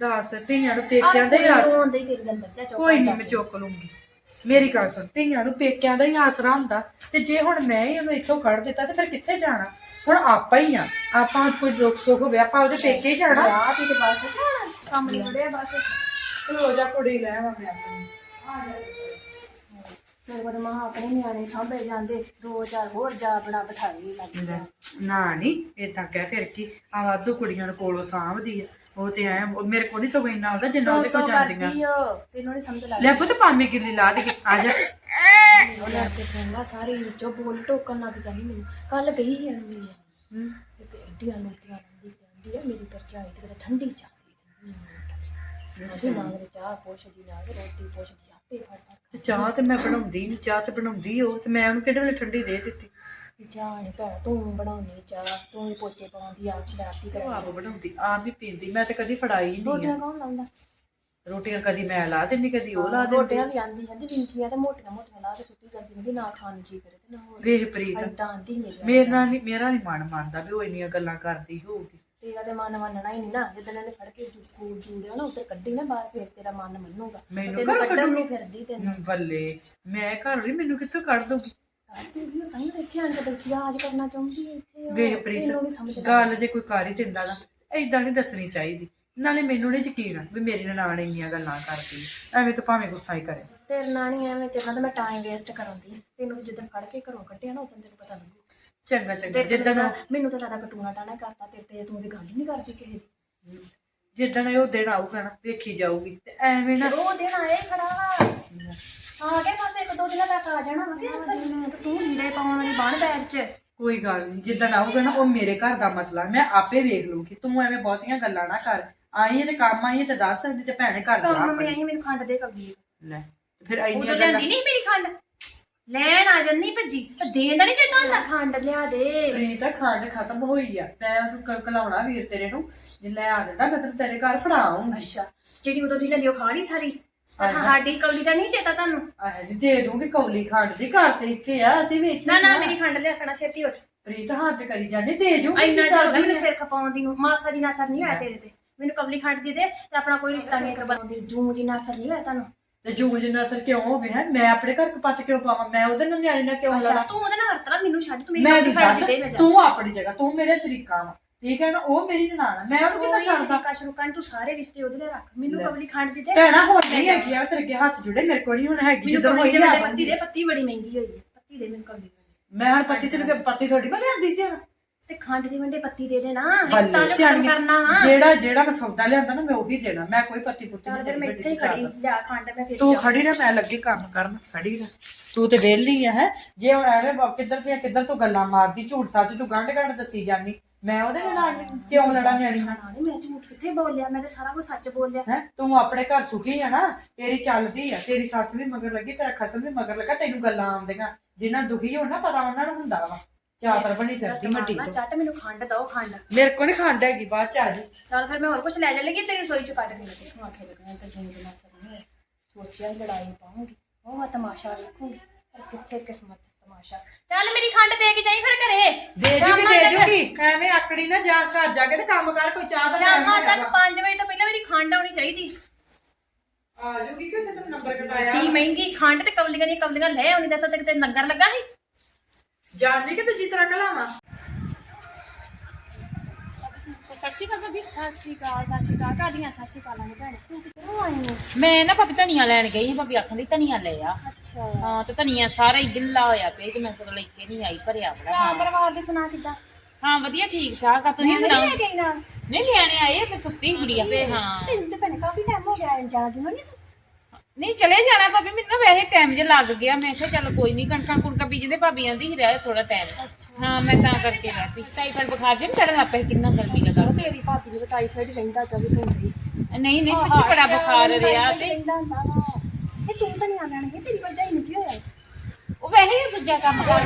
ਦੱਸ ਧੀਆਂ ਨੂੰ ਪੇਕਿਆਂ ਦਾ ਹੀ ਆਸ ਹੁੰਦੇ ਹੀ ਤੇਰੇ ਅੰਦਰ ਚਾ ਕੋਈ ਨਹੀਂ ਮੈਂ ਚੁੱਕ ਲੂੰਗੀ ਮੇਰੀ ਗੱਲ ਸੁਣ ਧੀਆਂ ਨੂੰ ਪੇਕਿਆਂ ਦਾ ਹੀ ਆਸਰਾ ਹੁੰਦਾ ਤੇ ਜੇ ਹੁਣ ਮੈਂ ਹੀ ਉਹਨੂੰ ਇੱਥੋਂ ਕੱਢ ਦਿੱਤਾ ਤੇ ਫਿਰ ਕਿੱਥੇ ਜਾਣਾ? ਹੁਣ ਆਪਾਂ ਹੀ ਆ। ਆਪਾਂ ਅੱਜ ਕੋਈ ਦੁੱਖ ਸੁੱਖ ਹੋਵੇ ਆਪਾਂ ਉਹਦੇ ਪੇਕੇ ਹੀ ਜਾਣਾ। ਆ ਵੀ ਤੇ ਬਸ। ਕੰਮ ਨਹੀਂ ਵੜਿਆ ਬਸ। ਖਲੋ ਜਾ ਕੁੜੀ ਲੈ ਆਵਾਂ ਮੈਂ ਆਪਣੀ। ਮੇਰੇ ਕੋਲ ਮਾਂ ਆਪਣੇ ਨਿਆਣੇ ਸਾਂਭੇ ਜਾਂਦੇ। ਦੋ ਚਾਰ ਹੋਰ ਜਾ ਬਣਾ ਬਿਠਾਈ ਲੱਗ ਲੈ, ਨਾ ਨਹੀਂ ਏਦਾਂ ਕਹਿ ਫਿਰ ਕੀ ਆ ਵਾਧੂ ਕੁੜੀਆਂ ਨੂੰ ਕੋਲੋਂ ਸਾਂਭਦੀ ਆ। ਉਹ ਤੇ ਐ ਮੇਰੇ ਕੋਲ ਨਹੀਂ ਸਗੋਂ ਇੰਨਾ ਹੁੰਦਾ ਜਿੰਨਾ ਉਹਦੇ ਕੋਲ ਜਾਂਦੀਆਂ ਕਰਦੀ ਓ ਤੈਨੂੰ ਨਹੀਂ ਸਮਝ ਲੱਗਦੀ। ਲੈ ਪੁੱਤ ਪਾਵੇਂ ਗਿੱਲੀ ਲਾ ਦੇ ਆ ਜਾ। ਲੈ ਕੇ ਸੁਣਦਾ ਸਾਰੀ ਵਿੱਚੋਂ ਬੋਲ ਟੋਕਣ ਲੱਗ ਜਾਂਦੀ ਮੈਨੂੰ ਕੱਲ ਗਈ ਸੀ ਅਨਮੀ ਹਮ, ਤੇ ਏਡੀਆਂ ਨੋਟੀਆਂ ਲੰਦੀ ਜਾਂਦੀ ਆ ਮੇਰੀ ਪਰਚਾਈ ਤੇ ਕਿਤੇ ਠੰਡੀ ਚਾਹਦੀ ਉਸੇ ਨਾਲ ਦੇ ਚਾਹ ਪੁੱਛਦੀ ਨਾ ਤੇ ਰੋਟੀ ਪੁੱਛਦੀ ਆਪੇ ਫੜ ਫੜ ਤੇ ਚਾਹ ਤੇ ਮੈਂ ਬਣਾਉਂਦੀ ਨਹੀਂ ਚਾਹ ਤੇ ਬਣਾਉਂਦੀ ਉਹ ਤੇ ਮੈਂ ਉਹਨੂੰ ਕਿਹੜੇ ਵੇਲੇ ਠੰਡੀ ਦੇ ਦਿੱਤੀ? ਚਾਹ ਨਹੀਂ ਭੈਣ ਤੂੰ ਬਣਾਉਣੀ ਚਾਹ ਤੂੰ ਹੀ ਪੋਚੇ ਪਾਉਂਦੀ ਦਾਤੀ ਆਪ ਬਣਾਉਂਦੀ ਆਪ ਹੀ ਪੀਂਦੀ ਮੈਂ ਤੇ ਕਦੀ ਫੜਾਈ ਨਹੀਂ ਆ। ਰੋਟੀਆਂ ਕੌਣ ਲਾਉਂਦਾ? ਰੋਟੀਆਂ ਕਦੀ ਮੈਂ ਲਾ ਦਿੰਦੀ ਕਦੀ ਉਹ ਲਾ ਦਿੰਦੀ। ਰੋਟੀਆਂ ਵੀ ਆਂਦੀ ਜਾਂਦੀ ਵਿੰਕੀਆਂ ਤੇ ਮੋਟੀਆਂ ਮੋਟੀਆਂ ਲਾ ਕੇ ਸੁੱਟੀ ਜਾਂਦੀ ਹੁੰਦੀ ਨਾ ਖਾਣ ਨੂੰ ਜੀ ਕਰੇ ਤੇ ਨਾ ਹੋਰ। ਵੇਖ ਪ੍ਰੀਤ ਏਦਾਂ ਆਂਦੀ ਮੇਰੀ ਮੇਰਾ ਨਾਲ ਨਹੀਂ ਮੇਰਾ ਨਹੀਂ ਮਨ ਮੰਨਦਾ ਵੀ ਉਹ ਇੰਨੀਆਂ ਗੱਲਾਂ ਕਰਦੀ ਹੋਊਗੀ। ਤੇਰਾ ਤੇ ਮਨ ਮੰਨਣਾ ਹੀ ਨਹੀਂ ਨਾ ਜਦੋਂ ਇਹਨੇ ਫੜ ਕੇ ਜੁੱਕੂ ਜੂੜਿਆ ਨਾ ਉੱਤੇ ਕੱਢੀ ਨਾ ਬਾਹਰ ਫੇਰ ਤੇਰਾ ਮਨ ਮੰਨੂਗਾ। ਮੈਨੂੰ ਤੈਨੂੰ ਘਰੋਂ ਕੱਢਣ ਨਹੀਂ ਫਿਰਦੀ ਤੈਨੂੰ। ਬੱਲੇ ਮੈਂ ਘਰ ਵੀ ਮੈਨੂੰ ਕਿੱਥੋਂ ਕੱਢ ਦਊਗੀ? ਤੂੰ ਵੀ ਇੱਥੇ ਆਂ ਕੇ ਬੈਠੀ ਆਜ ਕਰਨਾ ਚਾਹੁੰਦੀ ਹੈ ਇੱਥੇ। ਉਹ। ਵੇਖ ਪ੍ਰੀਤ ਤੈਨੂੰ ਨਹੀਂ ਸਮਝ ਗੱਲ ਜੇ ਕੋਈ ਕਰ ਹੀ ਦਿੰਦਾ ਨਾ ਏਦਾਂ ਨਹੀਂ ਦੱਸਣੀ ਚਾਹੀਦੀ। ਨਾਲੇ ਮੈਨੂੰ ਨਹੀਂ ਯਕੀਨ ਵੀ ਮੇਰੀ ਨਨਾਣ ਇੰਨੀਆਂ ਗੱਲਾਂ ਕਰਦੀ ਐਵੇਂ ਤਾਂ ਭਾਵੇਂ ਗੁੱਸਾ ਹੀ ਕਰੇ। ਤੇਰੇ ਨਾਲ ਨਹੀਂ ਐਵੇਂ ਤੇਰੇ ਨਾਲ ਤਾਂ ਮੈਂ ਟਾਈਮ ਵੇਸਟ ਕਰਾਉਂਦੀ ਤੈਨੂੰ ਜਦੋਂ ਫੜ ਕੇ ਘਰੋਂ ਕੱਢਿਆ ਨਾ ਉਦੋਂ ਤੈਨੂੰ ਪਤਾ ਲੱਗੂ। ਚੰਗਾ ਚੰਗਾ ਤੇ ਜਿੱਦਣ ਮੈਨੂੰ ਤਾਂ ਜ਼ਿਆਦਾ ਕਟੂਣਾ ਟਾਣਾ ਕਰਤਾ ਤੇਰੇ ਤੇ ਤੂੰ ਦੀ ਗੱਲ ਹੀ ਨਹੀਂ ਕਰਦੀ ਕਿਸੇ ਦੀ। ਜਿੱਦਣ ਇਹ ਉਹ ਦਿਨ ਆਊਗਾ ਨਾ ਵੇਖੀ ਜਾਊਗੀ ਤੇ ਐਵੇਂ ਨਾ ਉਹ ਦਿਨ ਆਏ ਖੜਾ ਵਾ ਆ ਕੇ ਬਸ ਇੱਕ ਦੋ ਦਿਨਾਂ ਤੱਕ ਆ ਜਾਣਾ ਵਾ। ਤੇ ਤੂੰ ਲੀੜੇ ਪਾਉਣ ਵਾਲੀ ਬਣ ਬੈਗ 'ਚ। ਕੋਈ ਗੱਲ ਨਹੀਂ ਜਿੱਦਣ ਆਊਗਾ ਨਾ ਉਹ ਮੇਰੇ ਘਰ ਦਾ ਮਸਲਾ ਮੈਂ ਆਪੇ ਵੇਖ ਲੂੰਗੀ ਤੂੰ ਐਵੇਂ ਬਹੁਤੀਆਂ ਗੱਲਾਂ ਨਾ ਕਰ ਆਈ ਤੇ ਕੰਮ ਆਈ ਤੇ ਦੱਸ ਨਹੀਂ ਤੇ ਭੈਣੇ ਘਰ ਜਾ ਆਪਣੀ। ਆਈ ਮੈਨੂੰ ਖੰਡ ਦੇ ਕਬੀ ਲੈ ਤੇ ਫਿਰ ਉਦੋਂ ਇੰਨੀਆਂ ਲਿਆਂਦੀ ਗੱਲਾਂ। ਨਹੀਂ ਮੇਰੀ ਖੰਡ। ਲੈਣ ਆ ਜੰਨੀ ਭੱਜੀ ਤੇ ਦੇਣ ਦਾ ਨਹੀਂ ਚੇਤਾ ਹੁੰਦਾ ਖੰਡ ਲਿਆ ਦੇ। ਪ੍ਰੀਤ ਖੰਡ ਖਤਮ ਹੋਈ ਆ। ਤੈਂ ਉਹਨੂੰ ਕ- ਕਲਾਉਣਾ ਵੀਰ ਤੇਰੇ ਨੂੰ ਜੇ ਲੈ ਆ ਦਿੰਦਾ ਮੈਂ ਤੈਨੂੰ ਤੇਰੇ ਘਰ ਫੜਾਉਂਗੀ। ਅੱਛਾ ਜਿਹੜੀ ਉਦੋਂ ਦੀ ਲੈ ਲਿਓ ਖਾਣੀ ਸਾਰੀ। ਸਾਡੀ ਕੌਲੀ ਦਾ ਨਹੀਂ ਚੇਤਾ ਤੁਹਾਨੂੰ? ਆਹ ਜੀ ਦੇ ਦੂੰਗੀ ਕੌਲੀ ਖੰਡ ਦੀ ਘਰ ਤੇ ਇੱਥੇ ਆ ਅਸੀਂ ਵੀ ਇੱਥੇ ਨਾ ਨਾ। ਮੇਰੀ ਖੰਡ ਲਿਆ ਕਣਾ ਛੇਤੀ ਉੱਠ। ਪ੍ਰੀਤ ਹੱਥ ਕਰੀ ਜਾਂਦੀ ਦੇ ਜੂਗੀ ਇੰਨਾ ਮੈਨੂੰ ਸਿਰ ਖਪਾਉਣ ਦੀ ਨੂੰ। ਮਾਸਾ ਜੀ ਨਾ ਅਸਰ ਨਹੀਂ ਹੋਇਆ ਤੇਰੇ ਤੇ। ਮੈਨੂੰ ਕਬਲੀ ਖੰਡ ਦੀ ਦੇ ਤੇ ਆਪਣਾ ਕੋਈ ਰਿਸ਼ਤਾ ਨਹੀਂ ਕਰਵਾਉਂਦੀ ਜੂਮ ਜੀ ਨਾ ਅਸਰ ਨਹੀਂ ਹੋਇਆ ਤੁਹਾਨੂੰ? ਤੇ ਜੂ ਜਿੰਨਾ ਅਸਰ ਕਿਉਂ ਹੋਵੇ ਹੈ? ਮੈਂ ਆਪਣੇ ਘਰ ਕਪੱਤ ਕਿਉਂ ਪਾਵਾਂ? ਮੈਂ ਉਹਦੇ ਨਾਲ ਨਿਆਣੀ ਨਾਲ ਕਿਉਂ ਲੜਾਂ ਤੂੰ ਉਹਦੇ ਨਾਲ ਵਰਤਣਾ ਮੈਨੂੰ ਛੱਡ ਤੂੰ ਮੇਰੀ ਮੈਂ ਖੰਡ ਦੱਸ ਦੀ ਦੇ ਮੈਂ ਜਾ। ਤੂੰ ਆਪਣੀ ਜਗ੍ਹਾ ਤੂੰ ਮੇਰੇ ਸ਼ਰੀਕਾ ਵਾ ਠੀਕ ਹੈ ਨਾ? ਉਹ ਮੇਰੀ ਨਨਾਣ ਆ, ਮੈਂ ਉਹਨੂੰ ਕਿੰਨਾ ਛੱਡਦਾ? ਸ਼ਰੀਕਾ ਸ਼ਰੂਕਾ ਨੀ, ਤੂੰ ਸਾਰੇ ਰਿਸ਼ਤੇ ਉਹਦੇ ਲਈ ਰੱਖ ਮੈਨੂੰ ਕਬਲੀ ਖੰਡ ਦੀ ਦੇ। ਭੈਣਾ ਹੁਣ ਨਹੀਂ ਹੈਗੀ ਆ ਤੇਰੇ ਅੱਗੇ ਹੱਥ ਜੁੜੇ ਮੇਰੇ ਕੋਲ ਨਹੀਂ ਹੁਣ ਹੈਗੀ ਜਦੋਂ ਹੋਈ ਮੇਰੇ ਪੱਤੀ ਦੇ ਪੱਤੀ ਬੜੀ ਮਹਿੰਗੀ ਹੋਈ ਹੈ ਪੱਤੀ ਦੇ ਮੈਨੂੰ ਕਬਲੀ ਖੰਡ ਮੈਂ ਹਰ ਪੱਤੀ ਤੈਨੂੰ ਕਿ ਪੱਤੀ ਥੋੜੀ ਮੈਂ ਲਿਆਂਦੀ ਸੀ ਹੁਣ? ਤੇ ਖੰਡ ਦੀ ਵੰਡੇ ਪੱਤੀ ਦੇ ਦੇ ਨਾ ਰਿਸ਼ਤਾ ਜੋ ਸਿਆਣੀ ਕਰਨਾ। ਵਾ ਜਿਹੜਾ ਜਿਹੜਾ ਮੈਂ ਸੌਦਾ ਲਿਆਂਦਾ ਨਾ ਮੈਂ ਉਹੀ ਦੇਣਾ। ਮੈਂ ਕੋਈ ਪੱਤੀ ਪੁੱਤੀ ਚੱਲ ਫਿਰ ਨਹੀਂ ਮੈਂ ਇੱਥੇ ਹੀ ਖੜੀ ਲਿਆ ਖੰਡ ਮੈਂ ਫਿਰ ਤੂੰ ਖੜੀ ਰਹਿ ਮੈਂ ਲੱਗੀ ਕੰਮ ਕਰਨ ਖੜੀ ਰਹਿ। ਤੂੰ ਤੇ ਵਿਹਲੀ ਆ ਹੈ। ਜੇ ਹੁਣ ਐਵੇਂ ਬ- ਕਿੱਧਰ ਦੀਆਂ ਕਿੱਧਰ ਤੂੰ ਗੱਲਾਂ ਮਾਰਦੀ ਝੂਠ ਸੱਚ ਤੂੰ ਗੰਢ ਗੰਢ ਦੱਸੀ ਜਾਨੀ ਮੈਂ ਉਹਦੇ ਨਾਲ ਕਿਉਂ ਲੜਾਂ ਨਿਆਣੀ? ਨਾਲ ਨਾਲੇ ਮੈਂ ਝੂਠ ਕਿੱਥੇ ਬੋਲਿਆ? ਮੈਂ ਤਾਂ ਸਾਰਾ ਕੁਝ ਸੱਚ ਬੋਲਿਆ। ਹੈ ਤੂੰ ਆਪਣੇ ਘਰ ਸੁਖੀ ਆ ਨਾ ਤੇਰੀ ਚੱਲਦੀ ਆ। ਤੇਰੀ ਸੱਸ ਵੀ ਮਗਰ ਲੱਗੀ ਤੇਰਾ ਖਸਮ ਵੀ ਮਗਰ ਲੱਗਾ ਤੈਨੂੰ ਗੱਲਾਂ ਆਉਂਦੀਆਂ। ਜਿਨ੍ਹਾਂ ਦੁਖੀ ਹੋਣ ਨਾ ਪਤਾ ਉਹਨਾਂ ਨੂੰ ਹੁੰਦਾ ਵਾ। ਚਾਤਰ ਬਣੀ ਫਿਰਦੀ ਵੱਡੀ ਨਾ ਤੋਂ। ਚੱਟ ਮੈਨੂੰ ਖੰਡ ਦੋ ਖੰਡ। ਮੇਰੇ ਕੋਲ ਨਹੀਂ ਖਾਂਦਾ ਹੈਗੀ ਬਾਅਦ ਚ ਆ ਜੀ ਚੱਲ ਫਿਰ ਮੈਂ ਹੋਰ ਕੁਝ ਲੈ ਜਾ ਲੇਗੀ ਤੇਰੀ ਰਸੋਈ ਚ ਕੱਢ ਕੇ ਲੱਗੇ ਤੂੰ ਆਖੇ ਲੱਗਣਾ ਤੇ ਜੂਨ ਦੇ ਨਾਲ ਨਹੀਂ ਸੋਚਿਆ ਹੀ ਲੜਾਈ ਪਾਉਂਗੀ। ਉਹ ਮੈਂ ਤਮਾਸ਼ਾ ਵੇਖੂੰਗੀ ਪਰ ਕਿੱਥੇ ਕਿਸਮਤ ਚ ਤਮਾਸ਼ਾ? ਚੱਲ ਮੇਰੀ ਖੰਡ ਦੇ ਕੇ ਜਾਈ ਫਿਰ ਘਰੇ। ਦੇ ਜੂਗੀ ਸ਼ਾਮਾਂ ਦੇ ਤੱਕ- ਜੂਗੀ। ਐਵੇਂ ਆਕੜੀ ਨਾ ਜਾ ਘਰ ਜਾ ਕੇ ਤੇ ਕੰਮ ਕਰ ਕੋਈ ਚਾਹ ਦਾ time ਸ਼ਾਮਾਂ ਨੀ ਤੱਕ ਹੈਗਾ। 5 ਵਜੇ ਤੋਂ ਪਹਿਲਾਂ ਮੇਰੀ ਖੰਡ ਆਉਣੀ ਚਾਹੀਦੀ। ਆ ਜੂਗੀ ਕਿ ਤੈਨੂੰ ਨੰਬਰ ਕਟਾਇਆ? ਟੀ ਮਹਿੰਗੀ ਖੰਡ ਤੇ ਕਵਲੀਆਂ ਦੀਆਂ ਕਵਲੀਆਂ ਲੈ ਆਉਣੀ ਦੱਸ ਤੇ ਕਿਤੇ ਲੰਗਰ ਲੱਗਾ ਸੀ? ਜਾਣਨੀ ਕਿ ਦੂਜੀ ਤਰ੍ਹਾਂ ਕਲਾਵਾਂ ਸਤਿ ਸ਼੍ਰੀ ਅਕਾਲ ਭਾਬੀ ਸਤਿ ਸ਼੍ਰੀ ਅਕਾਲ ਸਤਿ ਸ਼੍ਰੀ ਅਕਾਲ ਕਾਦੀਆਂ ਸਤਿ ਸ਼੍ਰੀ ਅਕਾਲ ਨੇ ਭੈਣ ਤੂੰ ਕਿੱਥੋਂ ਆਈ ਹੈ ਮੈਂ ਨਾ ਭਾਬੀ ਧਨੀਆ ਲੈਣ ਗਈ ਸੀ ਭਾਬੀ ਆਖਣ ਦੀ ਧਨੀਆ ਲੈ ਆ ਅੱਛਾ ਹਾਂ ਤੇ ਧਨੀਆ ਸਾਰਾ ਹੀ ਗਿੱਲਾ ਹੋਇਆ ਪਿਆ ਤੇ ਮੈਂ ਸਗੋਂ ਲੈ ਕੇ ਨਹੀਂ ਆਈ ਭਰਿਆ ਬੜਾ ਸਾ ਪਰਿਵਾਰ ਦੇ ਸੁਣਾ ਕਿੱਦਾਂ ਹਾਂ ਵਧੀਆ ਠੀਕ ਠਾਕ ਆ ਤੁਸੀਂ ਸੁਣਾਓ ਲੈ ਗਈ ਨਾਲ ਨਹੀਂ ਲਿਆਣੇ ਆਏ ਮੈਂ ਸੁੱਤੀ ਗੁੜੀਆ ਤੇ ਹਾਂ ਤੈਨੂੰ ਤੇ ਭੈਣੇ ਕਾਫੀ ਟਾਈਮ ਹੋ ਗਿਆ ਜਾ ਜੂ ਨਹੀਂ ਤੂੰ ਨਹੀਂ ਚਲੇ ਜਾਣਾ ਭਾਬੀ ਮੈਨੂੰ ਨਾ ਵੈਸੇ ਟਾਈਮ ਜਿਹਾ ਲੱਗ ਗਿਆ। ਮੈਂ ਕਿਹਾ ਚੱਲ ਕੋਈ ਨਹੀਂ ਕਣਕਾਂ ਕੁਣਕਾਂ ਬੀਜਦੇ ਭਾਬੀ ਆਂਦੀ ਸੀ ਰਹਿ ਥੋੜਾ ਟਾਈਮ ਹਾਂ ਮੈਂ ਤਾਂ ਕਰਕੇ ਰਹਿ ਪਈ ਟਾਈਫਾਈਡ ਬੁਖਾਰ ਜਿਹਾ ਚੜਨ ਸੀ, ਕਿੰਨਾ ਗਰਮੀ ਲੱਗਾ। ਤੇਰੀ ਭਾਬੀ ਨੂੰ ਟਾਈਫਾਈਡ ਰਹਿੰਦਾ 24 ਘੰਟੇ ਨਹੀਂ ਨਹੀਂ ਸੱਚੀ ਬੜਾ ਬੁਖਾਰ ਰਿਹਾ ਤੇ। ਹੁੰਦਾ ਇਹ ਤੂੰ ਤਾਂ ਨਹੀਂ ਆ ਤੇਰੀ ਭਰਜਾਈ ਨੂੰ ਕੀ ਹੋਇਆ? ਉਹ ਵੈਸੇ ਹੀ ਦੂਜਾ ਕੰਮ ਆ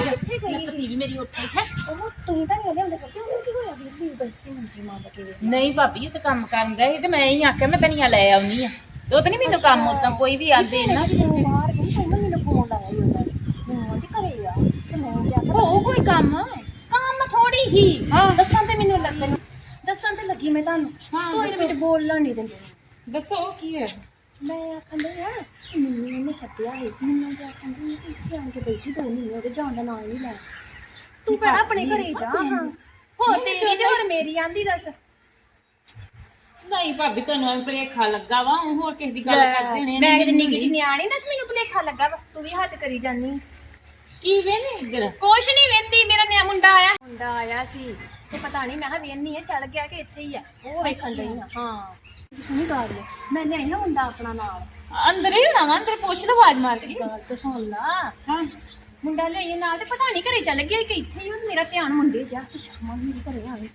ਜਾ। ਪਤੀ ਵੀ ਮੇਰੀ ਉੱਠੀ ਹੈ ਉਹ ਤੂੰ ਤਾਂ ਨਹੀਂ ਲਿਆਉਂਦੇ ਕਰਦੇ ਉਹਨੂੰ ਕੀ ਹੋਇਆ ਵੀ ਵੀ ਬੈਠੀ ਮੰਜੀ ਮਾਂ ਦਾ ਕਿਵੇਂ? ਨਹੀਂ ਭਾਬੀ ਇਹ ਤਾਂ ਕੰਮ ਕਰਨ ਦਾ ਸੀ ਤੇ ਮੈਂ ਹੀ ਆਖਿਆ ਮੈਂ ਧਨੀਆ ਲੈ ਆਉਣੀ ਆ ਤੇ ਉਹ ਤਾਂ ਨਹੀਂ ਮੈਨੂੰ ਕੰਮ ਉਦਾਂ ਕੋਈ ਵੀ ਆਂਦੇ ਨਾ। ਜਦੋਂ ਬਾਹਰ ਗਈ ਤਾਂ ਮੈਨੂੰ ਫੋਨ ਲਾਇਆ ਸੀ। ਉਹਨਾਂ ਨੇ ਮੈਨੂੰ ਆਂਦੀ ਘਰੇ ਆ ਤੇ ਮੈਂ ਜਾ ਕੇ ਉਹ ਕੋਈ ਕੰਮ। ਕੰਮ ਥੋੜੀ ਹੀ। ਦੱਸਾਂ ਤੇ ਮੈਨੂੰ ਲੱਗਣ। ਦੱਸਾਂ ਤੇ ਲੱਗੀ ਮੈਂ ਤੁਹਾਨੂੰ। ਤੂੰ ਇਹਦੇ ਵਿੱਚ ਬੋਲਣ ਨਹੀਂ ਦਿੰਦੇ। ਦੱਸੋ ਕੀ ਹੈ? ਮੈਂ ਆਖਣ ਆ ਮੈਨੂੰ ਇਹਨੇ ਸੱਦਿਆ ਹੈ ਮੈਨੂੰ ਤੇ ਆਖਣ ਡਈ ਕਿ ਇੱਥੇ ਆਣ ਕੇ ਬੈਠੀ ਦੋ ਮਹੀਨੇ ਉਹਦੇ ਜਾਣ ਦਾ ਨਾਂ ਨਹੀਂ ਲੈ। ਤੂੰ ਭੈਣਾ ਆਪਣੇ ਘਰੇ ਜਾ ਹਾਂ। ਹੋਰ ਤੇਰੀ ਤੇ ਹੋਰ ਮੇਰੀ ਆਂਦੀ ਦੱਸ। ਨਹੀਂ ਭਾਬੀ ਤੁਹਾਨੂੰ ਐਵੇਂ ਭੁਲੇਖਾ ਲੱਗਾ ਵਾ ਉਹ ਹੋਰ ਕਿਸੇ ਦੀ ਗੱਲ ਕਰਦੇ ਨੇ ਮੈਂ ਕਿਤੇ ਨਿੱਕੀ ਜਿਹੀ ਨਿਆਣੀ ਦੱਸ ਮੈਨੂੰ ਭੁਲੇਖਾ ਲੱਗਾ ਵਾ ਤੂੰ ਵੀ ਹੱਥ ਕਰੀ ਜਾਨੀ ਕੀ ਵੇ ਨੇ ਇੱਧਰ? ਕੁਛ ਨਹੀਂ ਵੇਂਦੀ ਮੇਰਾ ਨਿਆ ਮੁੰਡਾ ਆਇਆ। ਮੁੰਡਾ ਆਇਆ ਸੀ ਤੇ ਪਤਾ ਨਹੀਂ ਮੈਂ ਕਿਹਾ ਵੇਂਦੀ ਹੈ ਚੜ ਗਿਆ ਕਿ ਇੱਥੇ ਹੀ ਆ ਉਹ ਵੇਖਣ ਡਈ ਆ। ਹਾਂ ਸੁਣੀ ਗੱਲ ਮੈਂ ਲਿਆਈ ਨਾ ਮੁੰਡਾ ਆਪਣਾ ਨਾਲ। ਅੰਦਰ ਹੀ ਹੋਣਾ ਵਾ ਅੰਦਰ ਪੁੱਛ ਲਓ ਆਵਾਜ਼ ਮਾਰ ਕੇ। ਗੱਲ ਤਾਂ ਸੁਣ ਲਾ। ਹਾਂ। ਮੁੰਡਾ ਲਿਆਈ ਨਾਲ ਤੇ ਪਤਾ ਨਹੀਂ ਘਰੇ ਚੱਲ ਗਿਆ ਕਿ ਇੱਥੇ ਹੀ ਉਹ ਮੇਰਾ ਧਿਆਨ ਮੁੰਡੇ 'ਚ ਆ ਤੇ ਸ਼ਾਮਾਂ ਨੂੰ ਮੇਰੇ ਘਰੇ ਆਵੇ।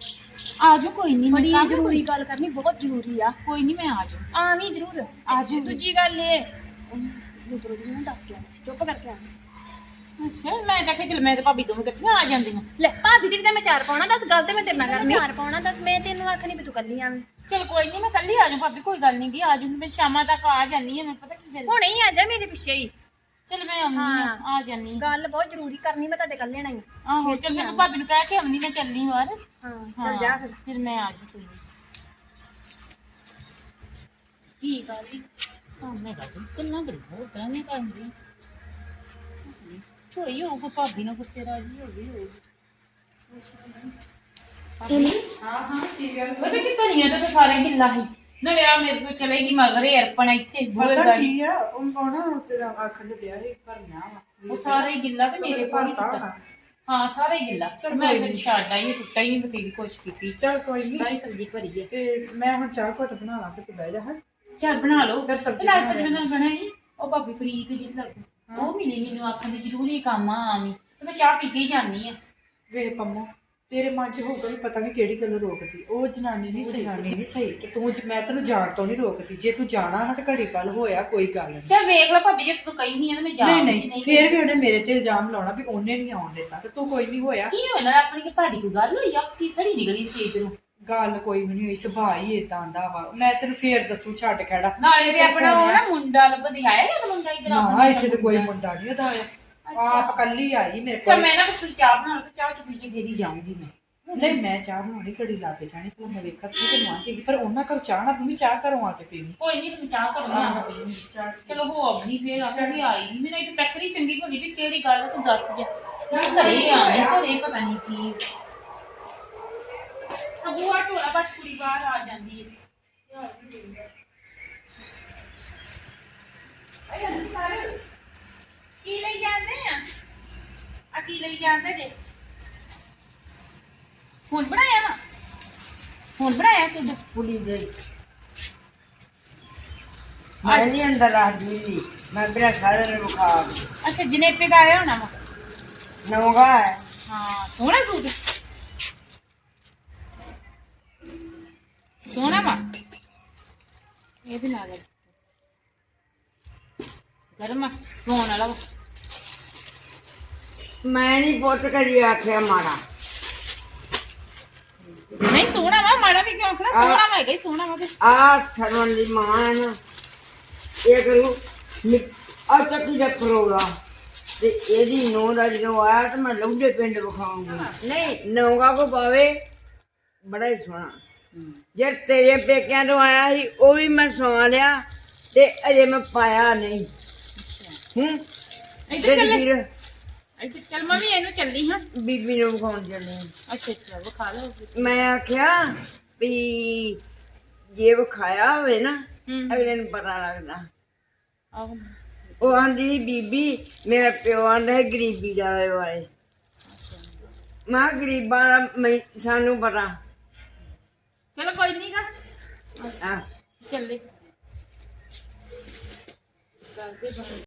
ਆਜੋ ਕੋਈ ਨਹੀਂ ਬੜੀ ਜ਼ਰੂਰੀ ਗੱਲ ਕਰਨੀ ਬਹੁਤ ਜ਼ਰੂਰੀ ਆ। ਕੋਈ ਨਹੀਂ ਮੈਂ ਆਜੋ। ਆਵੀਂ ਜ਼ਰੂਰ। ਆਜੋ। ਦੂਜੀ ਗੱਲ ਇਹ ਦੂਤਰੋ ਜੀ ਨੂੰ ਦੱਸ ਕੇ ਆ ਚੁੱਪ ਕਰਕੇ ਆ ਅੱਛਾ ਮੈਂ ਤਾਂ ਕਿ ਚਲ ਮੈਂ ਤੇ ਭਾਬੀ ਦੋਵੇਂ ਇਕੱਠੀਆਂ ਆ ਜਾਂਦੀਆਂ। ਲੈ ਭਾਬੀ ਤੇਰੀ ਤਾਂ ਮੈਂ ਚਾਰ ਪਾਉਣਾ ਦੱਸ ਗੱਲ ਤੇ ਮੈਂ ਤੇਰੇ ਨਾਲ ਕਰਨੀ ਚਾਰ ਪਾਉਣਾ ਦੱਸ ਮੈਂ ਤੈਨੂੰ ਆਖਣੀ ਵੀ ਤੂੰ ਕੱਲੀ ਆਵੇਂ। ਚਲ ਕੋਈ ਨਹੀਂ ਮੈਂ ਕੱਲੀ ਆ ਜਾਊਂ ਭਾਬੀ ਕੋਈ ਗੱਲ ਨਹੀਂ ਗੀ ਆ ਜਾਊਂਗੀ ਮੈਂ ਸ਼ਾਮਾਂ ਤੱਕ ਆ ਜਾਨੀ ਆ ਮੈਂ ਪਤਾ ਕੀ ਗੱਲ। ਹੁਣੇ ਹੀ ਆ ਜਾ ਮੇਰੇ ਪਿੱਛੇ ਹੀ। ਚਲ ਮੈਂ ਆਉਂਦੀ ਆ ਆ ਜਾਨੀ ਆ। ਗੱਲ ਬਹੁਤ ਜ਼ਰੂਰੀ ਕਰਨੀ ਮੈਂ ਤੁਹਾਡੇ ਕੱਲ ਲੈਣਾ ਹੀ ਆਹੋ ਚਲ ਮੈਂ ਭਾਬੀ ਨੂੰ ਕਹਿ ਕੇ ਆਉਂਦੀ ਮੈਂ ਚੱਲਣੀ ਵਾਰ ਹਾਂ ਚੱਲ ਜਾ ਫਿਰ। ਫਿਰ ਮੈਂ ਆ ਜਾਊਂ ਕੋਈ ਨੀ। ਕੀ ਗੱਲ ਸੀ ਹਾਂ ਮੈਂ ਗੱਲ ਕਿੰਨਾ ਬੜੀ ਹੋ ਤਾਂ ਨਹੀਂ ਕਰਦੀ ਹੋਈ ਹੋ ਕੋ ਭਾਬੀ ਨਾਲ ਗੁੱਸੇ ਰਾਜੀ ਹੋ ਗਈ ਹੋਈ ਇਹਨੇ ਹਾਂ ਹਾਂ ਕੀ ਗੱਲ ਪਤਾ ਕਿ ਧਨੀਆ ਤਾਂ ਸਾਰੇ ਗਿੱਲਾ ਸੀ ਨਾ ਲਿਆ ਮੇਰੇ ਕੋਲ ਚਲੇਗੀ ਮਗਰ ਅਰਪਣ ਇੱਥੇ ਬੂਹੇ ਪਤਾ ਗਾੜੀ ਕੀ ਆ ਉਹ ਕੋਣਾ ਤੇਰਾ ਆਖਣ ਦੇ ਦਿਆ ਸੀ ਭਰਨਾ ਵਾ। ਉਹ ਸਾਰਾ ਹੀ ਗਿੱਲਾ ਤੇ ਮੇਰੇ ਕੋਲ ਹੀ ਭਰਤਾ ਟੁੱਟਾ। ਹੋਣਾ। ਹਾਂ ਸਾਰਾ ਹੀ ਗਿੱਲਾ। ਚੱਲ ਮੈਂ ਕੋਈ ਫਿਰ ਨੀ। ਛੱਡ ਆਈ ਟੁੱਟਾ ਹੀ ਨਹੀਂ ਬਤੀਰੀ ਕੋਸ਼ਿਸ਼ ਕੀਤੀ। ਚੱਲ ਕੋਈ ਨਹੀਂ ਸਾਰੀ ਸਬਜ਼ੀ ਭਰੀ ਹੈ ਤੇ ਮੈਂ ਹੁਣ ਚਾਹ ਘੁੱਟ ਬਣਾ ਲਾਂ ਫਿਰ ਤੂੰ ਬਹਿ ਜਾ ਹਾਂ। ਚੱਲ ਬਣਾ ਲਓ। ਫਿਰ ਸਬਜ਼ੀ ਨਾਲ ਬਣਾ ਸਬਜ਼ੀ ਨਾਲ ਬਣਾ ਹੀ ਉਹ ਭਾਬੀ ਪ੍ਰੀਤ ਜਿਹੜੀ ਲੱਗੂ ਉਹ ਮਿਲੇ ਮੈਨੂੰ ਆਖਣ ਦੀ ਜ਼ਰੂਰੀ ਕੰਮ ਆ ਆਵੀਂ। ਤੇ ਮੈਂ ਚਾਹ ਪੀ ਕੇ ਹੀ ਜਾਨੀ ਆ। ਵੇਖ ਪੰਮੋ ਤੇਰੇ ਮਨ 'ਚ ਹੋਊਗਾ ਵੀ ਪਤਾ ਨਹੀਂ ਕਿਹੜੀ ਗੱਲ ਰੋਕਦੀ। ਉਹ ਜਨਾਨੀ ਨਹੀਂ ਸਹੀ ਜਨਾਨੀ ਨਹੀਂ ਸਹੀ। ਤੇ ਤੂੰ ਜ- ਮੈਂ ਤੈਨੂੰ ਜਾਣ ਤੋਂ ਨਹੀਂ ਰੋਕਦੀ। ਜੇ ਤੂੰ ਜਾਣਾ ਨਾ ਤੇ ਘੜੀ ਪਲ ਹੋਇਆ ਕੋਈ ਗੱਲ ਨਹੀਂ ਚੱਲ ਵੇਖ ਲੈ ਭਾਬੀ ਜੇ ਤੂੰ ਕਹੀ ਨਹੀਂ ਆ ਤਾਂ ਮੈਂ ਜਾ ਨਹੀਂ ਨਹੀਂ ਫੇਰ ਵੀ ਉਹਨੇ ਮੇਰੇ ਤੇ ਇਲਜ਼ਾਮ ਲਾਉਣਾ ਵੀ ਉਹਨੇ ਨਹੀਂ ਆਉਣ ਦਿੱਤਾ ਤੇ ਤੂੰ ਕੋਈ ਨਹੀਂ ਹੋਇਆ। ਕੀ ਹੋਇਆ ਨਾ ਆਪਣੀ ਕਿ ਤੁਹਾਡੀ ਕੋਈ ਗੱਲ ਹੋਈ ਆ? ਕੀ ਸੜੀ ਨਿਕਲੀ ਸੀ ਇਧਰੋਂ? ਗੱਲ ਕੋਈ ਵੀ ਨਹੀਂ ਹੋਈ ਸੁਭਾਅ ਹੀ ਇਦਾਂ ਦਾ ਵਾ। ਮੈਂ ਤੈਨੂੰ ਫੇਰ ਦੱਸੂ ਛੱਡ ਖੜਾ। ਨਾਲੇ ਤੇ ਆਪਣਾ ਉਹ ਨਾ ਮੁੰਡਾ ਲੱਭਦੀ ਆਇਆ ਕਿ ਮੁੰਡਾ ਇਧਰ ਨਾ ਇੱਥੇ ਤੇ ਕੋਈ ਮੁੰਡਾ ਨਹੀਂ ਉਹਦਾ ਆਇਆ। ਆਪ ਕੱਲੀ ਆਈ ਮੇਰੇ ਚੱਲ ਕੋਲ। ਮੈਂ ਨਾ ਕੋਈ ਚਾਹ ਬਣਾ ਤੇ ਚਾਹ ਚ ਪੀ ਕੇ ਫੇਰ ਹੀ ਜਾਊਂਗੀ ਮੈਂ। ਨਹੀਂ ਮੈਂ ਚਾਹ ਬਣਾਉਣੀ ਘੜੀ ਲਾ ਕੇ ਜਾਣੀ ਭਲਾ ਮੈਂ ਵੇਖਾ ਸੀ ਤੇ ਮਾਂ ਕੇ ਪਰ ਉਹਨਾਂ ਘਰੋਂ ਚਾਹ ਨਾ ਪੀਵੀਂ ਚਾਹ ਘਰੋਂ ਆ ਕੇ ਪੀਵੀਂ। ਕੋਈ ਨਹੀਂ ਤੂੰ ਚਾਹ ਕਰੋ ਨਾ ਆ ਪੀਂਗੀ ਚਲੋ ਹੋ ਆਪਣੀ ਫੇਰ ਆਪੇ ਵੀ ਆਈ ਨਹੀਂ ਮੈਨੂੰ ਇਹ ਟੱਕਰੀ ਚੰਗੀ ਭਲੀ ਵੀ ਕਿਹੜੀ ਗੱਲ ਆ ਤੂੰ ਦੱਸ ਜਾ। ਮੈਂ ਘਰੇ ਆਵੇਂ ਘਰੇ ਪਤਾ ਨਹੀਂ ਕੀ। ਅਬੂਆ ਢੋਲਾ ਬੱਚ ਕੁੜੀ ਬਾਹਰ ਆ ਜਾਂਦੀ ਹੈ ਕੀ ਲਈ ਜਾਂਦੇ ਆ ਆ ਕੀ ਲਈ ਜਾਂਦੇ ਜੇ ਹੁਣ ਬਣਾਇਆ ਵਾ ਹੁਣ ਬਣਾਇਆ ਸੀ ਪੁਲੀ ਗਈ ਮੈਂ ਨਹੀਂ ਅੰਦਰ ਆ ਦਿੱਲੀ ਮੈਂ ਬਿਨਾ ਸਾਰੇ ਨੂੰ ਖਾ ਅੱਛਾ ਜਨੇਪੇ ਦਾ ਆਇਆ ਹੋਣਾ ਵਾ ਨਵਗਾ ਹੈ ਹਾਂ ਸੋਹਣਾ ਸੂਟ ਸੋਹਣਾ ਵਾ ਇਹ ਵੀ ਨਾਲ ਗਰਮ ਆ ਸੋਹਣ ਵਾਲਾ ਵਾ। ਮੈਂ ਨਹੀਂ ਪੁੱਤ ਕਰੀ ਆਖਿਆ ਮਾਰਾ ਨਹੀਂ ਸੋਹਣਾ ਵਾ ਮਾੜਾ ਵੀ ਕਿਉਂ ਆਖਣਾ? ਸੋਹਣਾ ਵਾ ਹੈਗਾ ਹੀ ਸੋਹਣਾ ਵਾ ਤੇ। ਆ ਠਰਵਣ ਦੀ ਮਾਂ ਹੈ ਨਾ ਇਹ ਕਰੂ ਆ ਚੱਕੀ ਦਾ ਕਰੋਲਾ ਤੇ ਇਹਦੀ ਨੂੰਹ ਦਾ ਜਦੋਂ ਆਇਆ ਤਾਂ ਮੈਂ ਲੌਂਡੇ ਪਿੰਡ ਵਿਖਾਉਂਗੀ। ਨਹੀਂ। ਨੌਗਾ ਕੋ ਪਾਵੇ ਬੜਾ ਹੀ ਸੋਹਣਾ। ਜੇ ਤੇਰੇ ਪੇਕਿਆਂ ਤੋਂ ਆਇਆ ਸੀ ਉਹ ਵੀ ਮੈਂ ਸਵਾ ਲਿਆ ਤੇ ਅਜੇ ਮੈਂ ਪਾਇਆ ਨਹੀਂ। ਹੂੰ? ਇੱਧਰ ਚੱਲੇ। ਵੀਰ। ਇੱਧਰ ਚੱਲ ਮੈਂ ਵੀ ਇਹਨੂੰ ਚੱਲੀ ਹਾਂ। ਬੀਬੀ ਨੂੰ ਵਿਖਾਉਣ ਚੱਲੇ ਹਾਂ। ਅੱਛਾ ਅੱਛਾ ਵਿਖਾ ਲਓ। ਮੈਂ ਆਖਿਆ ਵੀ ਜੇ ਵਿਖਾਇਆ ਹੋਵੇ ਨਾ ਹੂੰ। ਅਗਲੇ ਨੂੰ ਪਤਾ ਲੱਗਦਾ। ਆਹੋ। ਉਹ ਆਂਦੀ ਬੀਬੀ ਮੇਰਾ ਪਿਓ ਆਂਦਾ ਹੈ ਗਰੀਬੀ ਦਾ ਵਾਏ ਮੈਂ ਗਰੀਬਾਂ ਦਾ ਮੈਂ- ਸਾਨੂੰ ਪਤਾ। ਚਲੋ ਕੋਈ ਨਹੀਂ ਗਾ। ਆ ਚੱਲੇ। ਕਰਦੇ ਬੰਦ